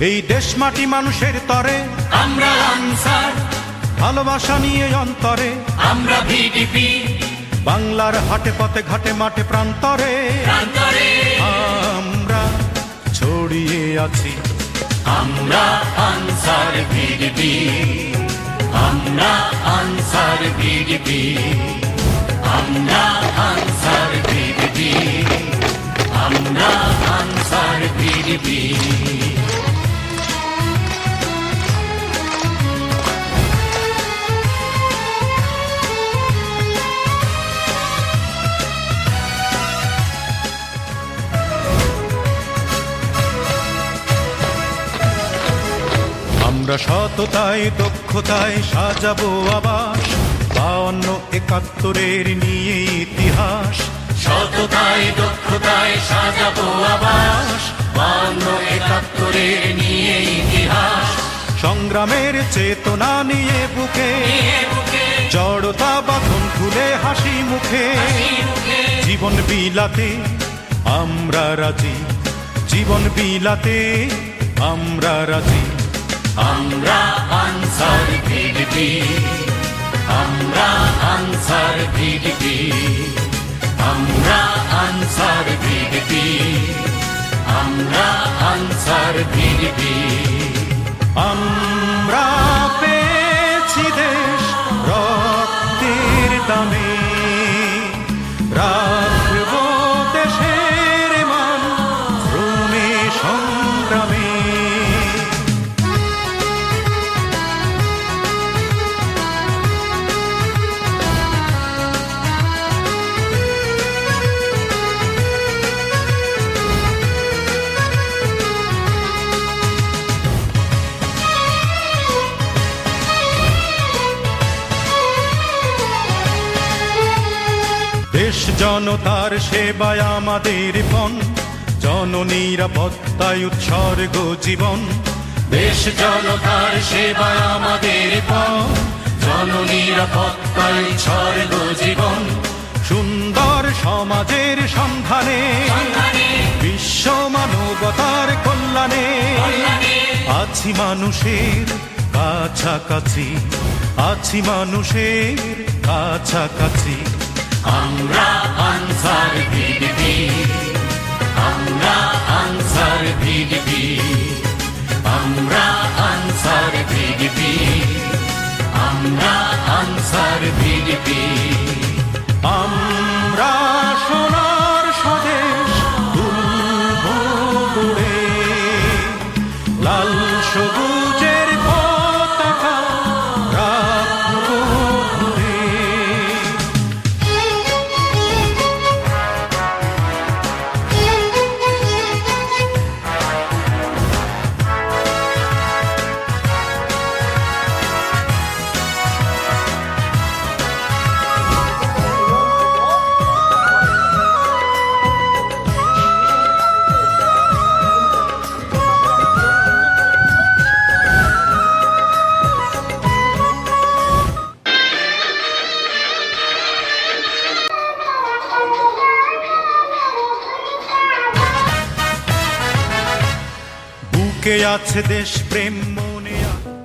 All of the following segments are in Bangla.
এই দেশ মাটি মানুষের তরে। আমরা আনসার। ভালোবাসা নিয়ে অন্তরে। আমরা ভিডিপি। বাংলার হাটে পথে ঘাটে মাঠে প্রান্তরে। আমরা ছড়িয়ে আছি। আমরা আনসার ভিডিপি। আমরা আনসার ভিডিপি। আমরা আনসার ভিডিপি। আমরা আনসার ভিডিপি। আমরা সততায়, দক্ষতায় সাজাবো আবাস। বাউন্ন একাত্তরের নিয়ে ইতিহাস। সততায়, দক্ষতায় সাজাবো আবাস। বান্ন একাত্তরের নিয়ে ইতিহাস। সংগ্রামের চেতনা নিয়ে বুকে। জড়তা বাঁধন খুলে হাসি মুখে। জীবন বিলাতে আমরা রাজি। জীবন বিলাতে আমরা রাজি। আমরা আনসার ভিডিপি। আমরা আনসার ভিডিপি। আমরা আনসার ভিডিপি। আমরা আনসার ভিডিপি। জনতার সেবায় আমাদের পণ জননিরাপত্তায় উৎসর্গ জীবন। দেশ জনতার সেবায় আমাদের পণ জননিরাপত্তায় স্বর্গ জীবন। সুন্দর সমাজের সন্ধানে। বিশ্ব মানবতার কল্যাণে। আছি মানুষের কাছাকাছি। আছি মানুষের কাছাকাছি। আমরা আনসার ভিডিপি। আমরা আনসার ভিডিপি। আমরা আনসার ভিডিপি। আমরা আনসার ভিডিপি। বুকে আছে দেশ প্রেম মনে আছে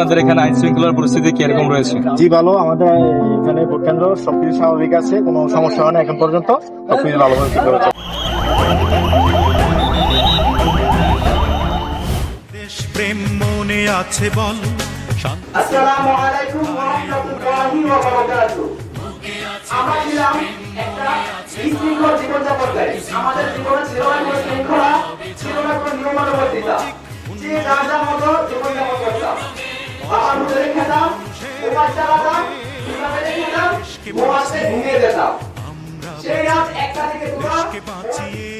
আপনাদের এখানে আইন শৃঙ্খলার পরিস্থিতি কীরকম রয়েছে? জি ভালো। আমাদের এখানে ভোট কেন্দ্র সবকিছু স্বাভাবিক আছে কোনো সমস্যা হয় না এখন পর্যন্ত। সবকিছু ভালোভাবে ঠিক হচ্ছে প্রেম মনে আছে বল। আসসালামু আলাইকুম ওয়া রাহমাতুল্লাহি ওয়া বারাকাতুহু আমরা ছিলাম একটা বিশৃঙ্খল জীবনযাপনকারী আমাদের জীবনে ছিল না কোনো শৃঙ্খলা ছিল না কোনো নিয়মানুবর্তিতা। যে যার যার মতো জীবনযাপন করতাম বাবার হোটেলে খেতাম মোবাইল চালাতাম টুর্নামেন্টে খেতাম মোবাইলে ঘুমিয়ে যেতাম সেই রাত একটা থেকে দুটো